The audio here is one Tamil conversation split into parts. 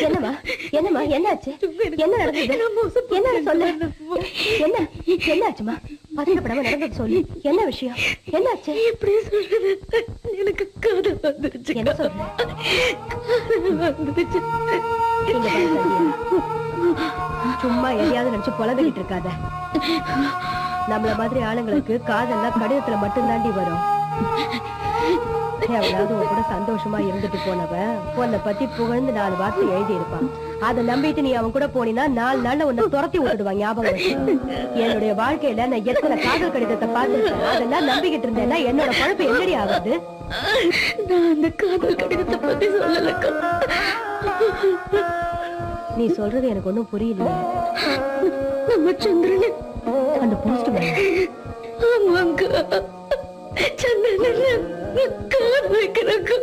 என்னம்மா? என்னம்மா? என்னாச்சு? என்ன நடந்தது? என்ன சொல்லு. என்ன? என்னாச்சுமா பதட்டப்படாம நடந்தது சொல்லு. என்ன விஷயம்? என்னாச்சு? எப்படி சொல்றது. வந்துருச்சு வந்துருச்சு. சும்மா எதையாவது நினைச்சு புலம்பிக்கிட்டு இருக்காத. நம்மள மாதிரி ஆளுங்களுக்கு காதெல்லாம் கடிதத்துல மட்டும் தாண்டி வரும். எவளாவது உன் கூட சந்தோஷமா இருந்துட்டு போனவன் உன்னை பத்தி புகழ்ந்து நாலு வார்த்தை எழுதி இருப்பான் அதை நம்பிட்டு நீ அவன் கூட போனீன்னா நாலு நாள்ல உன்னை துரத்தி விட்டுடுவான் ஞாபகம். என்னுடைய வாழ்க்கையில நான் எத்தனை காதல் கடிதத்தை பார்த்துருக்கேன்? அதெல்லாம் நம்பிக்கிட்டு இருந்தேன்னா என்னோட பழப்பு எப்படி ஆகுது நான் அந்த காதல் கடிதத்தை பத்தி சொல்லலக்கா. நீ சொல்றது எனக்கு ஒண்ணும் புரியல. நம்ம சந்திரன். அந்த போஸ்ட் ஆமாங்க. சந்திரன் காது வைக்கிறக்கா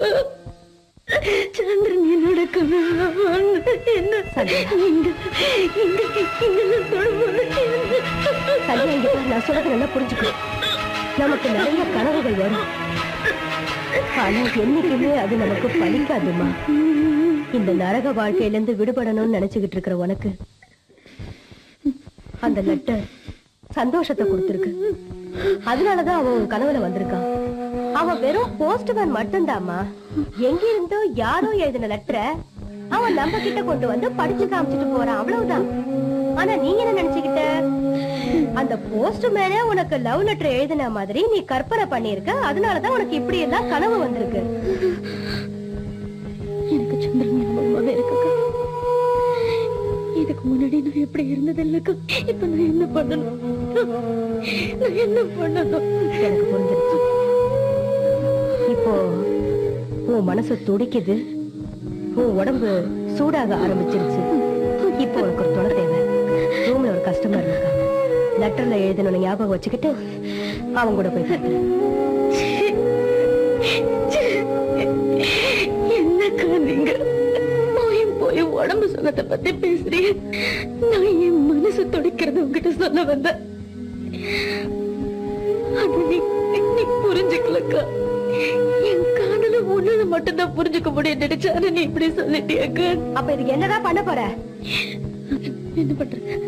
சந்திரன் என்னோட என்ன? இங்க இங்க பாரு, நான் சொல்றது நல்லா புரிஞ்சுக்கோ நமக்கு நிறைய கனவுகள் வரும். ஆனா என்னைக்குமே அது நமக்கு பலிக்காதுமா? இந்த நரக வாழ்க்கையில இருந்து விடுபடணும்னு நினைச்சுக்கிட்டு இருக்கிற உனக்கு அந்த லெட்டர் சந்தோஷத்தை கொடுத்திருக்கு. அதனாலதான் அவன் உன் கனவுல வந்திருக்கான். அவன் வெறும் போஸ்ட்மேன் மட்டும்தாம்மா. எங்கிருந்தோ யாரோ எழுதின லெட்டரை அவன் நம்ம கிட்ட கொண்டு வந்து படிச்சு காமிச்சிட்டு போறான். அவ்வளவுதான். ஆனா நீங்க என்ன நினைச்சுக்கிட்ட? அந்த போஸ்ட்மேனே உனக்கு லவ் லெட்டர் எழுதின மாதிரி நீ கற்பனை பண்ணிருக்க அதனாலதான் உனக்கு இப்படி எல்லாம் கனவு வந்திருக்கு. எனக்கு சந்திரன் ஞாபகமாவே இதுக்கு முன்னாடி நான் எப்படி இருந்தது இல்லக்கா இப்ப நான் என்ன பண்ணணும்? நான் என்ன பண்ணணும்? எனக்கு புரிஞ்சிருச்சு. இப்போ உன் மனசு துடிக்குது. உன் உடம்பு சூடாக ஆரம்பிச்சிருச்சு. இப்போ உனக்கு ஒரு துணை தேவை. ரூம்ல ஒரு கஸ்டமர் இருக்காங்க லெட்டர்ல எழுதணும்னு ஞாபகம் வச்சுக்கிட்டு அவங்க கூட போய் பேசுறேன் என்னக்கா நீங்க போய் போய் உடம்பு சுகத்தை பத்தி பேசுறீங்க. நான் என் மனசு துடிக்கிறது உங்ககிட்ட சொல்ல வந்தேன். அது நீ நீ புரிஞ்சுக்கலக்கா. என் காதல உன்னால மட்டும்தான் புரிஞ்சுக்க முடியும் நினைச்சா நீ இப்படி சொல்லிட்டியாக்கா. அப்ப இதுக்கு என்னதான் பண்ண போற? என்ன பண்றது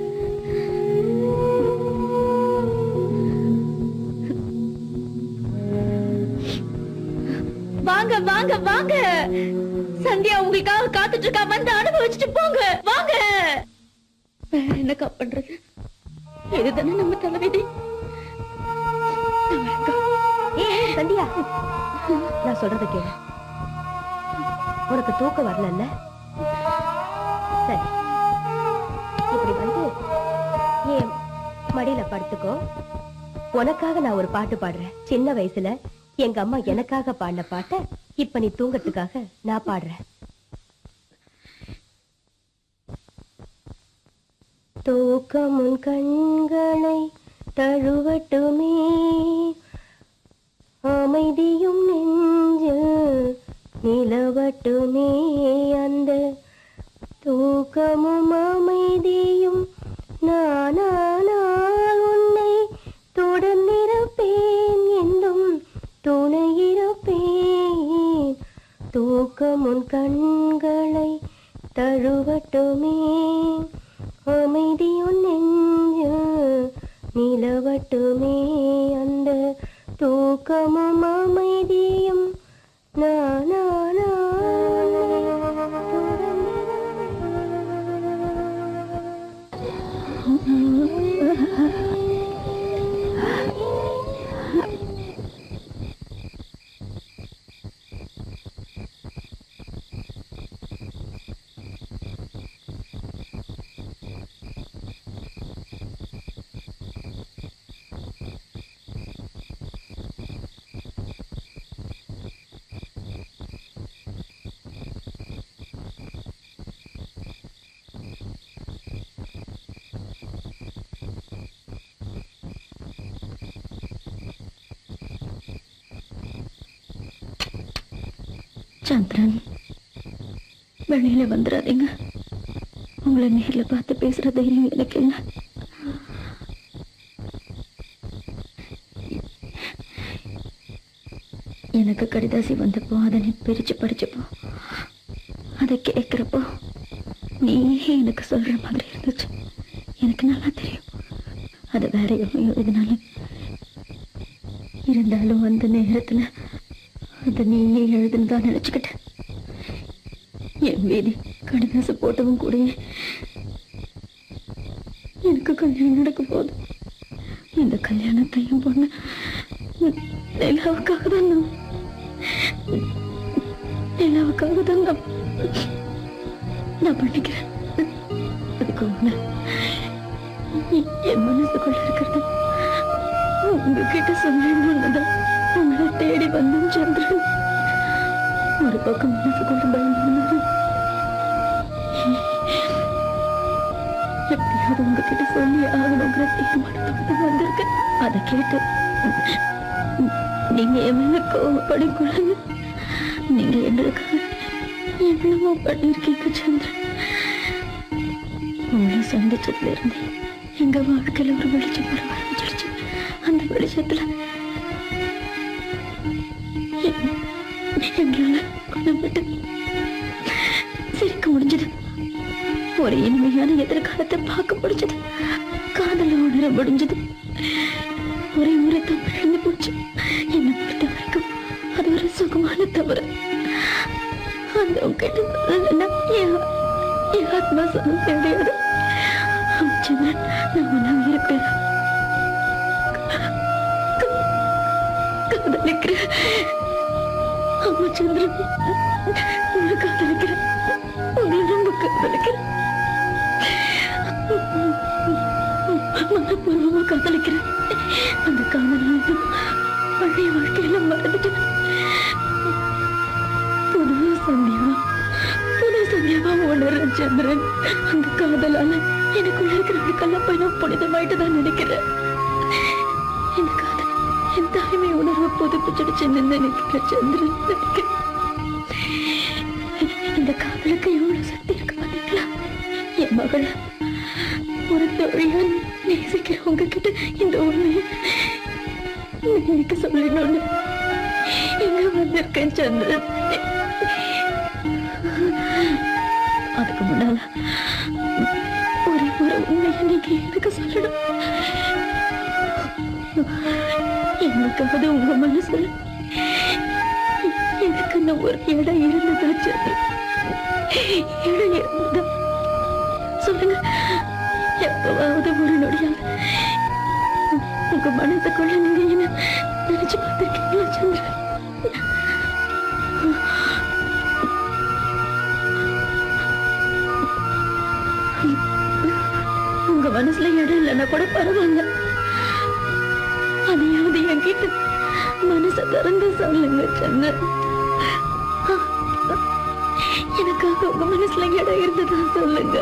வாங்க வாங்க வாங்க. சந்தியா உங்களுக்காக காத்துட்டு இருக்கா வந்து அனுபவிச்சுட்டு போங்க. வாங்க. வேற என்னக்கா பண்றது? இதுதானே நம்ம தலைவிதி? சந்தியா. நான் சொல்றத கேளு. உனக்கு தூக்கம் வரலல்ல? சரி. இப்படி வந்து ஏன் மடியில படுத்துக்கோ. உனக்காக நான் ஒரு பாட்டு பாடுறேன். சின்ன வயசுல எங்க அம்மா எனக்காக பாடின பாட்டை இப்ப நீ தூங்கறதுக்காக நான் பாடுறேன். தூக்கமுன் கண்களை தழுவட்டுமே. அமைதியும் நெஞ்சில் நிலவட்டுமே. அமைதியும் நெஞ்சில் நிலவட்டுமே அந்த தூக்கமும் சந்திரன் வெளியில வந்துடாதீங்க உங்களை நேர்ல பார்த்து பேசுற தைரியம் எனக்கு இல்லை. எனக்கு கடிதாசி வந்தப்போ அதை நீ பிரிச்சு படிச்சப்போ அதை கேட்கிறப்போ நீ எனக்கு சொல்ற மாதிரி இருந்துச்சு. எனக்கு நல்லா தெரியும். அது வேற எவ்வளோ இதனால இருந்தாலும் அந்த நேரத்துல அதை நீயே எழுதுனதா நினைச்சுக்கிட்டேன். என் வேதி கடிதாசு போட்டவன் கூட எனக்கு கல்யாணம் நடக்க போகுது. இந்த கல்யாணத்தையும் பொண்ணு நிலாவுக்காக தான் நான் நிலாவுக்காக தான் நான் நான் பண்ணிக்கிறேன். அதுக்கு ஒண்ணு என் மனசுக்குள்ள இருக்கிறது உங்ககிட்ட சொல்லணும்னுதான் உங்களை தேடி வந்தேன் சந்திரன். ஒரு பக்கம் மனசுக்குள்ள பயந்து எப்படியாவது உங்ககிட்ட சொல்லி ஆகணுங்கிற தீர்மானத்தோட வந்திருக்கேன். அதை கேட்டு நீங்க என் கோவப்படி கொள்ளுங்க நீங்க எங்களுக்காக எவ்வளவோ பண்ணிருக்கீங்க சந்திரன். உங்களை சந்திச்சதுல இருந்து எங்க வாழ்க்கையில ஒரு வெளிச்சம் வர ஆரம்பிச்சிருச்சு. அந்த வெளிச்சத்துல எங்களால குணம் சிரிக்க முடிஞ்சது. ஒரு இனிமையான எதிர்காலத்தை பார்க்க முடிஞ்சது. காதல உணர முடிஞ்சது. ஒரே முறை தப்பு இழந்து போச்சு. என்னை பொறுத்த வரைக்கும் அது ஒரு சுகமான தவறு. அந்த உங்ககிட்ட சொல்லலைன்னா என் ஆத்மா சொல்ல கிடையாது சந்திரன் நான் ஒன்றாக இருப்பேன் காதலிக்கிறேன் அம்மா சந்திரன் உங்களை காதலிக்கிறேன் உங்களை ரொம்ப காதலிக்கிறேன். மனப்பூர்வமா காதலிக்கிறேன். அந்த காதல் பழைய வாழ்க்கையில மறந்துட்டு புது சந்தியாவா புது சந்தியாவா உணர்றேன் சந்திரன். அந்த காதலால எனக்குள்ள இருக்கிறவங்களுக்கெல்லாம் போய் நான் புனிதமாயிட்டு தான் நினைக்கிறேன். உணர்வு புதுப்பிச்சிடுச்சு நினைக்கிற சந்திரன் இந்த காதலுக்கு எவ்வளவு சக்தி இருக்கு பாத்தீங்களா? என் மகள ஒரு தொழிலா நேசிக்கிற உங்ககிட்ட இந்த உண்மையை எனக்கு சொல்லணும்னு இங்க வந்திருக்கேன் சந்திரன். அதுக்கு முன்னால ஒரே ஒரு உண்மையை நீங்க எனக்கு சொல்லணும்? எனக்காவது உங்க மனசுல எனக்குன்னு ஒரு இடம் இருந்ததா இடம் இருந்ததா? சொல்லுங்க. எப்பவாவது ஒரு நொடியால் உங்க மனசுக்குள்ள நீங்க என்ன நினைச்சு பார்த்திருக்கீங்களா சந்திரன் உங்க மனசுல இடம் இல்லைன்னா கூட பரவாயில்ல. அதையாவது என்கிட்ட மனசை திறந்து சொல்லுங்க சொன்ன எனக்காக உங்க மனசுல இடம் இருந்ததா சொல்லுங்க.